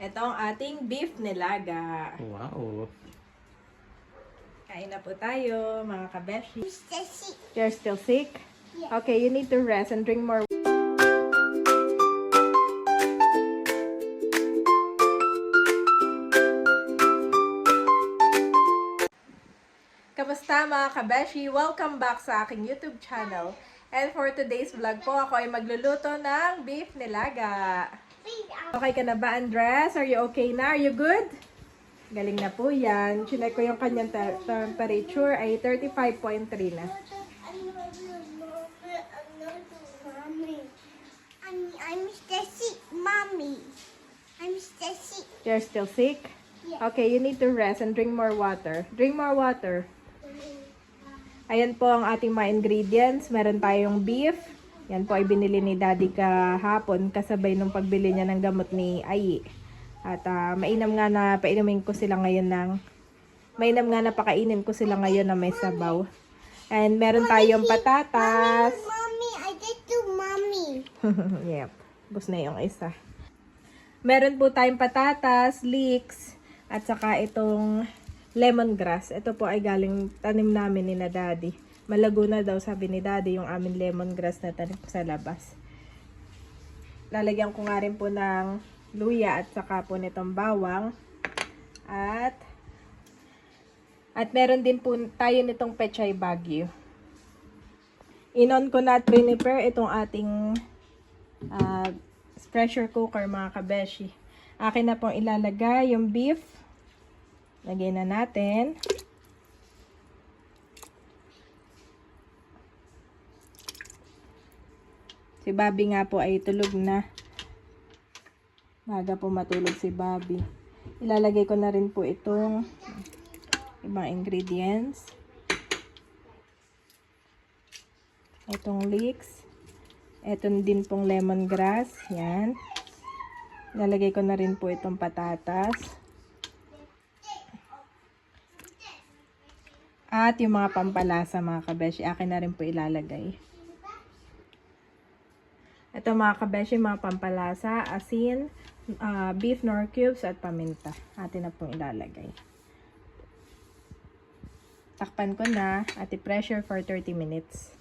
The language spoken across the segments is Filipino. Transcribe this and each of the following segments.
Ito ang ating beef nilaga. Wow. Kain na po tayo, mga kabeshi. Mr. Sick. You're still sick? Yeah. Okay, you need to rest and drink more. Kamusta mga kabeshi? Welcome back sa aking YouTube channel. And for today's vlog po, ako ay magluluto ng beef nilaga. Okay ka na ba, Andres? Are you okay na? Are you good? Galing na po yan. Chinek ko yung kanyang te- temperature ay 35.3 na. Mommy. I'm. Sick, Mommy. I'm. Sick. You're still sick? Yeah. Okay, you need to rest and drink more water. Drink more water. Ayan po ang ating mga ingredients. Meron tayong beef. Yan po ay binili ni Daddy kahapon kasabay nung pagbili niya ng gamot ni Ayi. At ah, mainam nga na painumin ko sila ngayon ng mainam nga na pakainin ko sila ngayon na may sabaw. And meron tayong patatas. Mommy, I did to Mommy. yep. Bus na yung isa. Meron po tayong patatas, leeks, at saka itong lemongrass. Ito po ay galing tanim namin ni na daddy. Malago na daw sabi ni daddy yung aming lemongrass na tanim sa labas. Lalagyan ko nga rin po ng luya at saka po nitong bawang. At at meron din po tayo nitong pechay bagyo. Inon ko na at itong ating ah, pressure cooker mga kabeshi. Akin na pong ilalagay yung beef. Lagay na natin. Si Bobby nga po ay tulog na. Maga po matulog si Bobby. Ilalagay ko na rin po itong ibang ingredients. Itong leeks. Ito din pong lemongrass. Yan. Lalagay ko na rin po itong patatas. At yung mga pampalasa mga kabeshi, akin na rin po ilalagay. Ito mga kabeshi, mga pampalasa, asin, ah, beef nor cubes, at paminta. Atin na pong ilalagay. Takpan ko na at i-pressure for 30 minutes.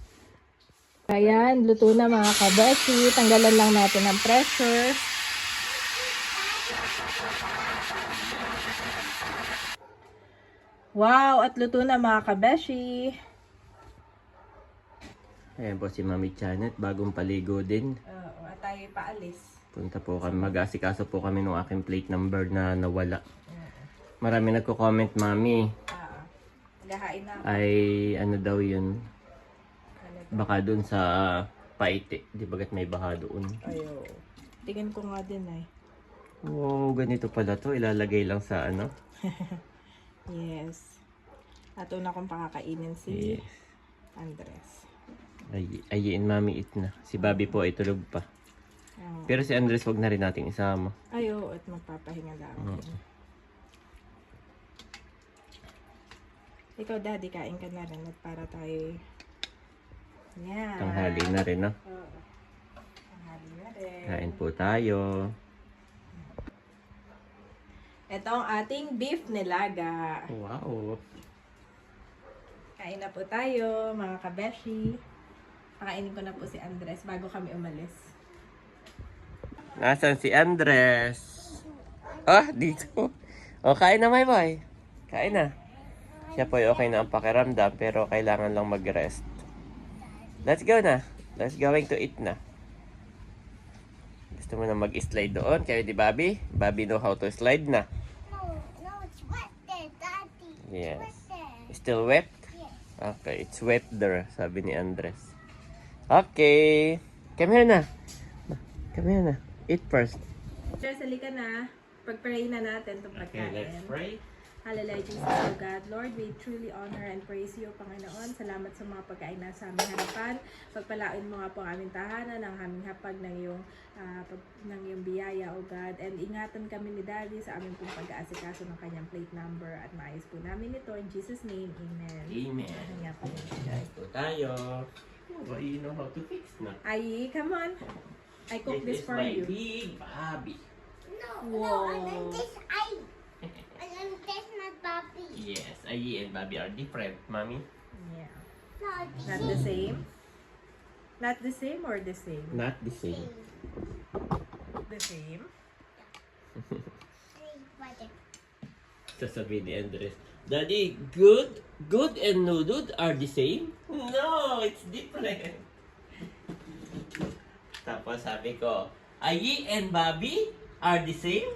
Ayan, luto na mga kabeshi. Tanggalan lang natin ang pressure. Wow, at luto na mga kabeshi. Ayan po si Mami Janet, bagong paligo din. Oo, at tayo paalis. Punta po kami, mag-asikaso po kami ng aking plate number na nawala. Marami nagko-comment, Mami, Ah, gahain na. ay ano daw yun, baka dun sa paite. Di bagat may baha doon. Ayo. Tingin ko nga din ay. Wow, ganito pala to. Ilalagay lang sa ano. Yes. At una kong pakakainin si Yes. Andres. Ay, ayin Mami it na. Si Bobby po ay tulog pa. Oo. Pero si Andres wag na rin nating isama. Ayo, at magpapahinga lang. din. Ikaw, daddy, kain ka na rin at para tayo... Yan. Tanghali na rin, no? Oo. Tanghali na rin. Kain po tayo. Ito ang ating beef nilaga. Wow. Kain na po tayo, mga kabeshi. Pakainin ko na po si Andres bago kami umalis. Nasaan si Andres? Ah, dito. O, kain na, my boy. Kain na. Siya po ay okay na ang pakiramdam, pero kailangan lang mag-rest. Let's go na. Let's going to eat na. Gusto mo na mag-slide doon? Kayo di Bobby? Bobby know how to slide na. No, no, it's wet there, Daddy. Yes. Wet there. Still wet? Yes. Okay, it's wet there, sabi ni Andres. Okay. Come here na. Come here na. Eat first. Sir, salika na. Pag-pray na natin itong pagkain. pray. Hallelujah, Jesus, O God. Lord, we truly honor and praise you, Panginoon. Salamat sa mga pagkain na sa aming harapan. Pagpalain mo nga po ang aming tahanan, ang aming hapag ng iyong, ah, pag- ng iyong biyaya, O God. And ingatan kami ni Daddy sa aming pong pag-aasikaso ng kanyang plate number at maayos po namin ito. In Jesus' name, Amen. Amen. Kain po tayo. Oh, you know how to fix na. Ay, come on. I cook this for my you. big Bobby. No, no, and Whoa. then this I, and then this my puppy. Yes, Ayi and Bobby are different, mommy. Yeah. No, Not the same? Not the same or the same? Not the same. The same? Sasabihin ni Andres, Daddy, good, good and noodle are the same? No, it's different. Tapos sabi ko, Ayi and Bobby are the same?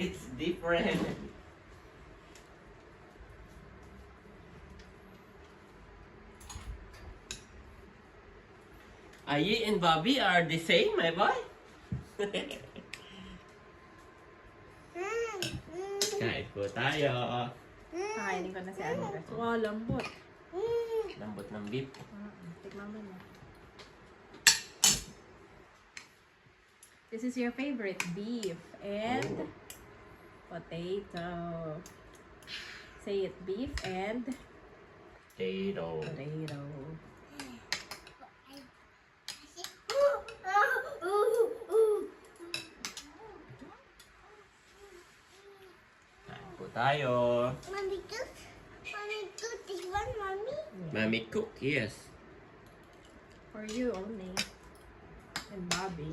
It's different. Ayi and Bobby are the same, my boy? Mm, mm, Kain po tayo. Kakainin ko na si Andres. Wow, lambot. Lambot ng beef. Mm, Tikman mo na. This is your favorite beef and potato. Say it, beef and Potato. potato. Kain po tayo. Mommy, cook. Mommy, cook this one, mommy. Mami cook, yes. For you only. And Bobby.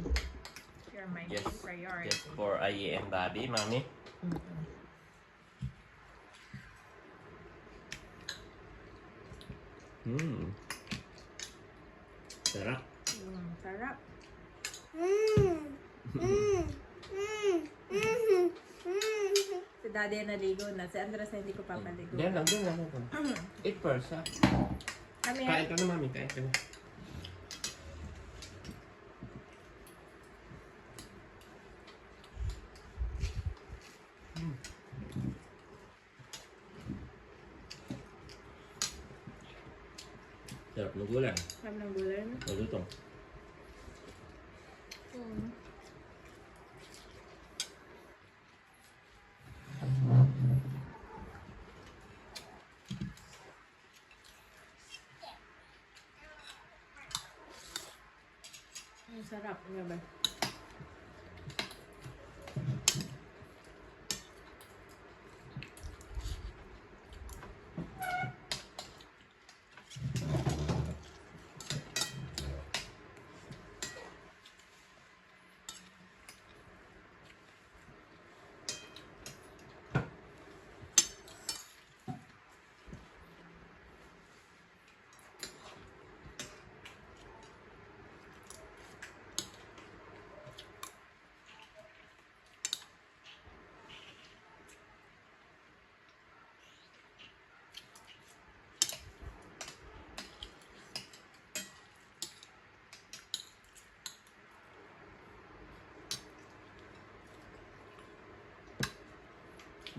You're my Yes. priority. Yes, for Ayi and Bobby, Mami. Mm-mm. Hmm. Sarap. Mm, sarap. Mm, mm, mm, mm, mm. Si Daddy ay naligo na. Si Andres ay hindi ko papaligo. Diyan lang, diyan lang. Eat first, ha? Kami Kain ka na, Mami. Kain ka na. Hmm. Sarap ng gulay. Kami ng gulay na. Malutong. Mm. Ang sarap.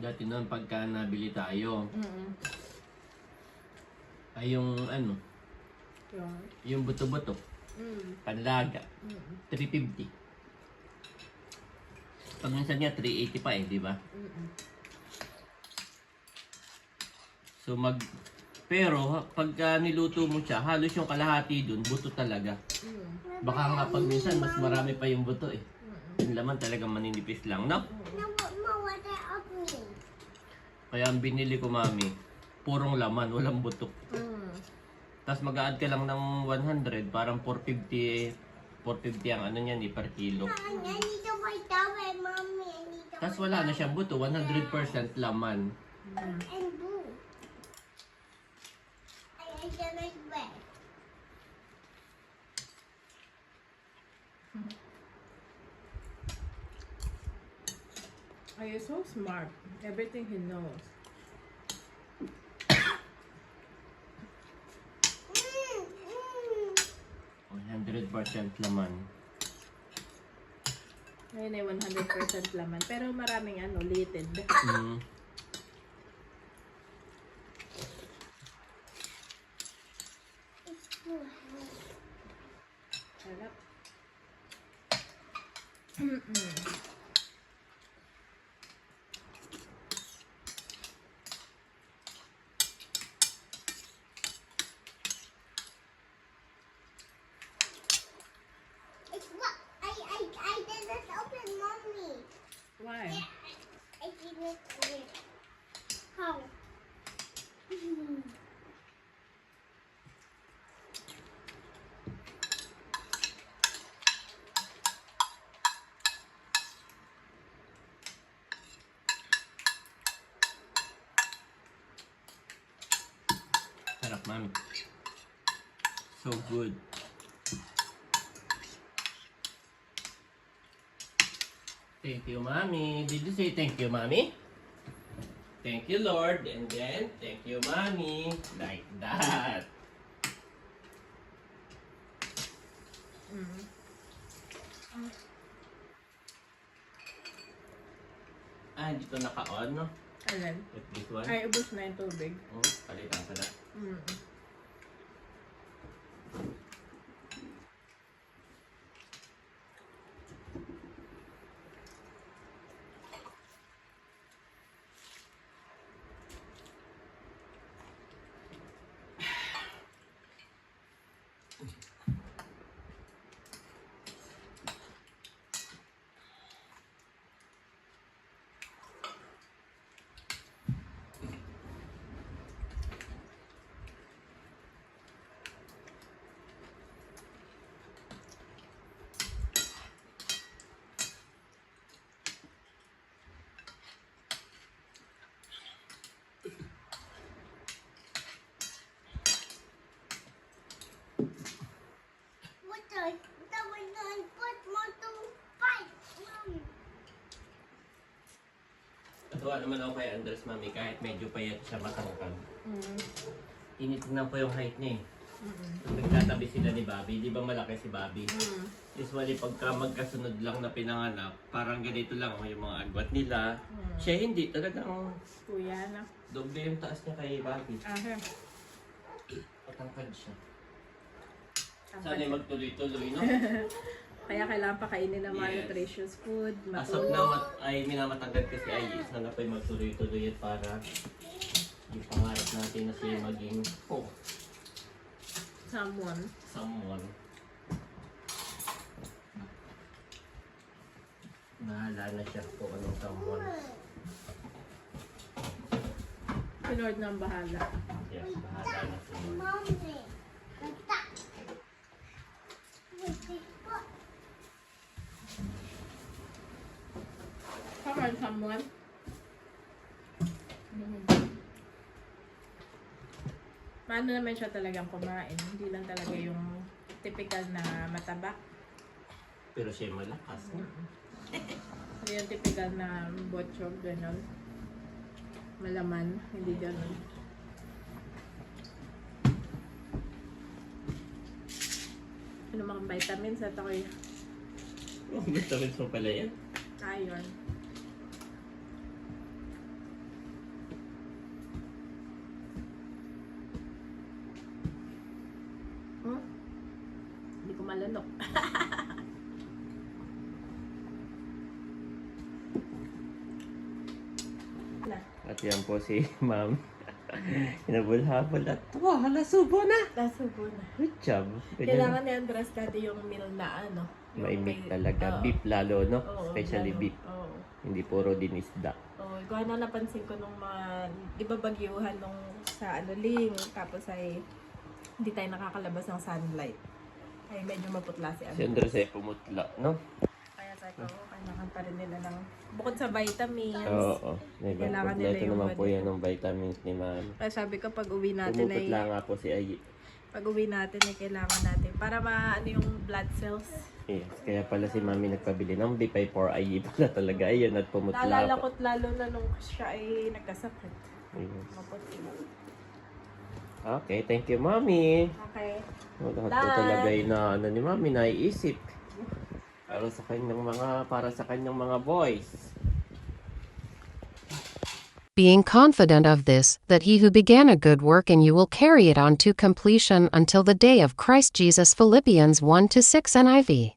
Dati noon pagka nabili tayo, Mm-mm. ay yung ano, Yun. yung buto-buto, Mm. panlaga, Mm-mm. 350. Pag minsan nga 380 pa eh, di ba? Mm-mm. So mag pero pagka niluto mo siya, halos yung kalahati dun, buto talaga. Mm. Baka nga pag minsan mas marami pa yung buto eh. Yung laman talagang maninipis lang, no? No, no, what of me? Kaya ang binili ko, mami, purong laman, walang buto. Mm. Tapos mag-add ka lang ng 100, parang 450, 450 ang ano niyan eh, per kilo. Tapos wala na siyang buto, 100% laman. Mm. and blue. I I can like red. Are you so smart? Everything he knows. Mm. 100% laman. Ngayon ay 100% laman. Pero maraming ano, litid. Mm. Sarap. Mm-mm. It's what I I I did this open Why? I didn't win. How? Hmm. Sarap, mami. So good. Thank you, mommy. Did you say thank you, mommy? Thank you, Lord. And then, thank you, mommy. Like that. Ah, dito naka-on, no? With this one. Ay, ubos na yung tubig. Oh, palitan ko na. Mm. Natuwa naman ako kay Andres, mami, kahit medyo payat siya matangkad. Mm. Tinitignan ko yung height niya eh. Mm. Nung nagtatabi sila ni Bobby, di ba malaki si Bobby? Mm. Usually pagka magkasunod lang na pinanganak, parang ganito lang oh, yung mga agwat nila. Mm. Siya hindi, talagang Kuya na. doble yung taas niya kay Bobby. Ah, here. Patangkad siya. Sana magtuloy-tuloy, no? Kaya kailangan pakainin ng mga Yes. nutritious food, As of matulog. now, mat- ay minamatangkad kasi ay sana pa'y magtuloy-tuloy at para yung pangarap natin na siya maging oh, Someone. someone. Bahala na siya kung anong someone. Si Lord na ang bahala. Yes, bahala na si Lord. Mommy. Like that. With this foot. On, someone. Paano naman siya talagang kumain? Hindi lang talaga yung typical na mataba. Pero siya malakas. no? Hindi yung typical na botchog, gano'n. Malaman, hindi gano'n. Ano mga vitamins at ako'y Oh, vitamins mo pala yan. iron. Hmm? Hindi ko malanok. na. At yan po si ma'am. Hinabol-habol at wow, hala subo na. Nasubo na. Good job. Kailangan ni Andres dati yung meal na ano. yung Maimik may- talaga. Oo. Beef lalo, no? Oo, Especially lalo. beef. Oo. Hindi puro din isda. Oo, ikaw na napansin ko nung mga, di ba bagyuhan nung sa ano ling, tapos ay hindi tayo nakakalabas ng sunlight. Ay medyo maputla si Si. Andres ay pumutla, no? Ko, kailangan pa rin nila ng, bukod sa vitamins. Oo. May Kailangan nila kompleto yung naman po yan ng vitamins ni ma'am. Kaya sabi ko, pag uwi natin ay, Pumuputla nga po si Ayi. pag uwi natin ay kailangan natin para maano yung blood cells. Yes. Kaya pala si mami nagpabili ng Bipay for Ayi pala talaga. Ayun at pumutla Naalala po. ko't lalo na nung siya ay nagkasakit. Yes. Okay, thank you mami. Okay. Po Bye. talaga ay na ano ni mami naiisip. Para sa kanyang mga para sa kanyang mga boys. being confident of this, that he who began a good work in you will carry it on to completion until the day of Christ Jesus. Philippians 1 to 6 NIV.